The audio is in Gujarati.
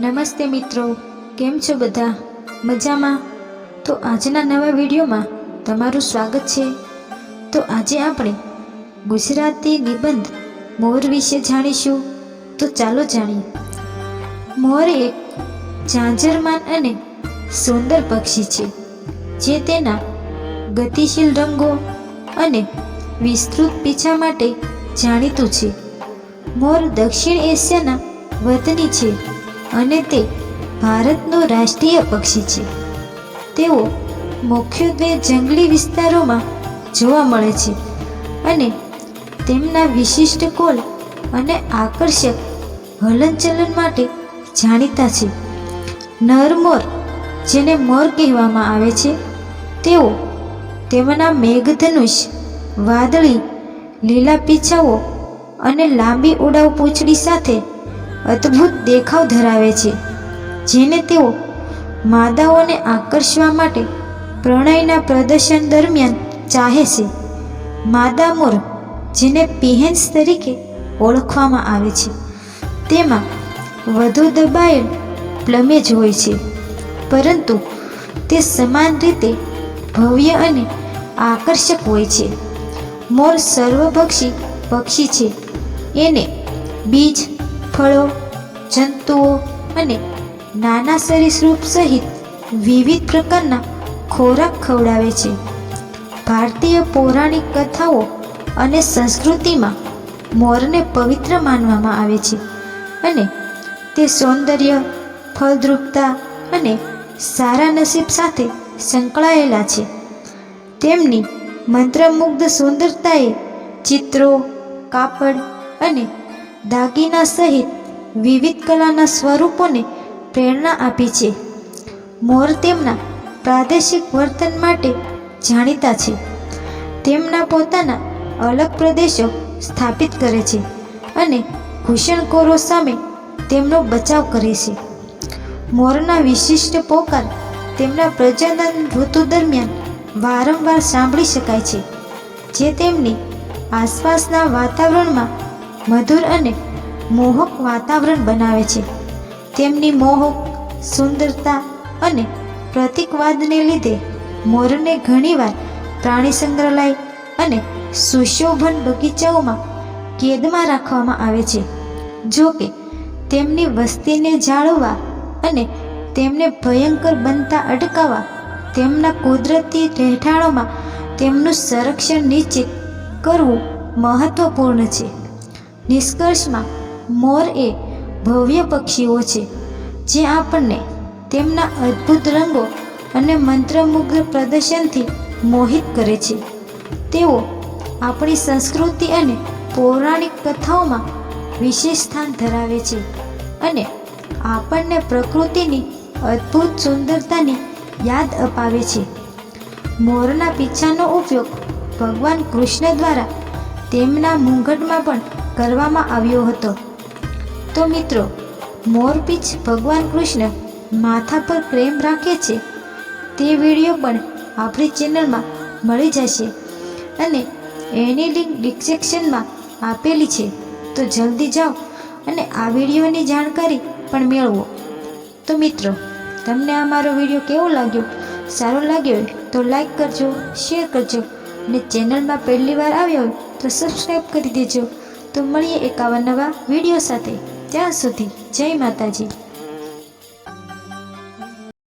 નમસ્તે મિત્રો, કેમ છો બધા? મજામાં? તો આજના નવા વિડીયોમાં તમારું સ્વાગત છે. તો આજે આપણે ગુજરાતી નિબંધ મોર વિશે જાણીશું. તો ચાલો જાણીએ. મોર એક ઝાંઝરમાન અને સુંદર પક્ષી છે, જે તેના ગતિશીલ રંગો અને વિસ્તૃત પીછા માટે જાણીતું છે. મોર દક્ષિણ એશિયાના વતની છે. અને તે ભારતનું રાષ્ટ્રીય પક્ષી છે. તેઓ મુખ્યત્વે જંગલી વિસ્તારોમાં જોવા મળે છે અને તેમના વિશિષ્ટ કોલ અને આકર્ષક હલનચલન માટે જાણીતા છે. નર મોર જેને મોર કહેવામાં આવે છે, તેઓ તેમના મેઘધનુષ, વાદળી, લીલા પીછાઓ અને લાંબી ઉડાવ પૂંછડી સાથે અદ્ભુત દેખાવ ધરાવે છે, જેને તેઓ માદાઓને આકર્ષવા માટે પ્રણયના પ્રદર્શન દરમિયાન ચાહે છે. માદા મોર, જેને પિહેન્સ તરીકે ઓળખવામાં આવે છે, તેમાં વધુ દબાયેલ પ્લમેજ હોય છે, પરંતુ તે સમાન રીતે ભવ્ય અને આકર્ષક હોય છે. મોર સર્વભક્ષી પક્ષી છે, એને બીજ ફળો, જંતુઓ અને નાના સરીસૃપ સહિત વિવિધ પ્રકારના ખોરાક ખવડાવે છે. ભારતીય પૌરાણિક કથાઓ અને સંસ્કૃતિમાં મોરને પવિત્ર માનવામાં આવે છે અને તે સૌંદર્ય, ફળદ્રુપતા અને સારા નસીબ સાથે સંકળાયેલા છે. તેમની મંત્રમુગ્ધ સુંદરતાએ ચિત્રો, કાપડ અને દાગીના સહિત વિવિધ કલાના સ્વરૂપોને પ્રેરણા આપી છે. મોર તેમના પ્રાદેશિક વર્તન માટે જાણીતા છે. તેમના પોતાના અલગ પ્રદેશો સ્થાપિત કરે છે અને ઘૂષણખોરો સામે તેમનો બચાવ કરે છે. મોરના વિશિષ્ટ પોકાર તેમના પ્રજનન ઋતુ દરમિયાન વારંવાર સાંભળી શકાય છે, જે તેમની આસપાસના વાતાવરણમાં મધુર અને મોહક વાતાવરણ બનાવે છે. તેમની મોહક સુંદરતા અને પ્રતિકવાદને લીધે મોરને ઘણીવાર પ્રાણી સંગ્રહાલય અને સુશોભન બગીચાઓમાં કેદમાં રાખવામાં આવે છે. જો કે, તેમની વસ્તીને જાળવવા અને તેમને ભયંકર બનતા અટકાવવા તેમના કુદરતી રહેઠાણોમાં તેમનું સંરક્ષણ નિશ્ચિત કરવું મહત્વપૂર્ણ છે. નિષ્કર્ષમાં મોર એ ભવ્ય પક્ષીઓ છે, જે આપણને તેમના અદ્ભુત રંગો અને મંત્રમુગ્ધ પ્રદર્શનથી મોહિત કરે છે. તેઓ આપણી સંસ્કૃતિ અને પૌરાણિક કથાઓમાં વિશેષ સ્થાન ધરાવે છે અને આપણને પ્રકૃતિની અદ્ભુત સુંદરતાની યાદ અપાવે છે. મોરના પીછાનો ઉપયોગ ભગવાન કૃષ્ણ દ્વારા તેમના મુંગટમાં પણ કરવામાં આવ્યો હતો. તો મિત્રો મોરપીંછ ભગવાન કૃષ્ણ માથા પર પ્રેમ રાખે છે, તે વીડિયો પણ આપણી ચેનલમાં મળી જશે અને એની લિંક ડિસ્ક્રિપ્શનમાં આપેલી છે. તો જલ્દી જાઓ અને આ વિડીયોની જાણકારી પણ મેળવો. તો મિત્રો, તમને આ મારો વીડિયો કેવો લાગ્યો? સારો લાગ્યો હોય તો લાઈક કરજો, શેર કરજો અને ચેનલમાં પહેલી વાર આવ્યો હોય તો સબસ્ક્રાઈબ કરી દેજો. તો મળીએ એક નવા વીડિયો સાથે. ત્યાં સુધી જય માતાજી.